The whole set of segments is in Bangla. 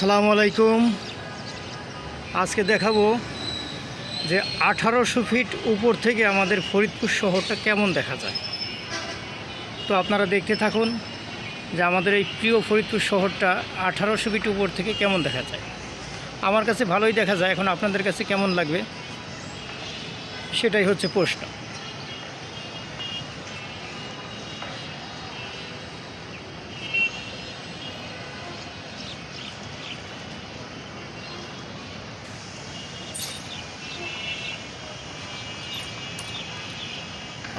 আসসালামু আলাইকুম। আজকে দেখাবো যে আঠারোশো ফিট উপর থেকে আমাদের ফরিদপুর শহরটা কেমন দেখা যায়। তো আপনারা দেখতে থাকুন যে আমাদের এই প্রিয় ফরিদপুর শহরটা আঠারোশো ফিট উপর থেকে কেমন দেখা যায়। আমার কাছে ভালোই দেখা যায়, এখন আপনাদের কাছে কেমন লাগবে? সেটাই হচ্ছে প্রশ্ন।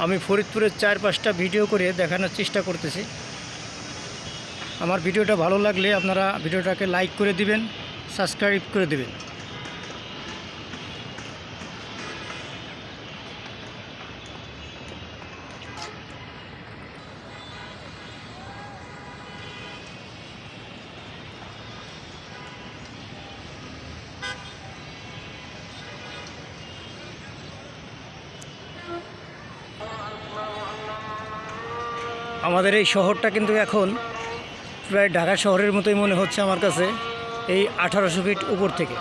আমি ফরিদপুরের চার পাঁচটা ভিডিও করে দেখানোর চেষ্টা করতেছি। আমার ভিডিওটা ভালো লাগলে আপনারা ভিডিওটাকে লাইক করে দিবেন, সাবস্ক্রাইব করে দিবেন। আমাদের এই শহরটা কিন্তু এখন প্রায় ঢাকা শহরের মতোই মনে হচ্ছে আমার কাছে, এই আঠারোশো ফিট উপর থেকে।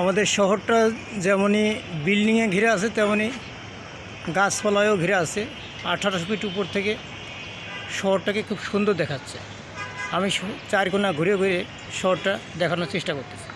আমাদের শহরটা যেমনই বিল্ডিংয়ে ঘিরে আছে তেমনই গাছপালায়ও ঘিরে আছে। আঠারোশো ফিট উপর থেকে শহরটাকে খুব সুন্দর দেখাচ্ছে। আমি চারকোনা চার কোনা ঘুরে ঘুরে শহরটা দেখানোর চেষ্টা করতেছি।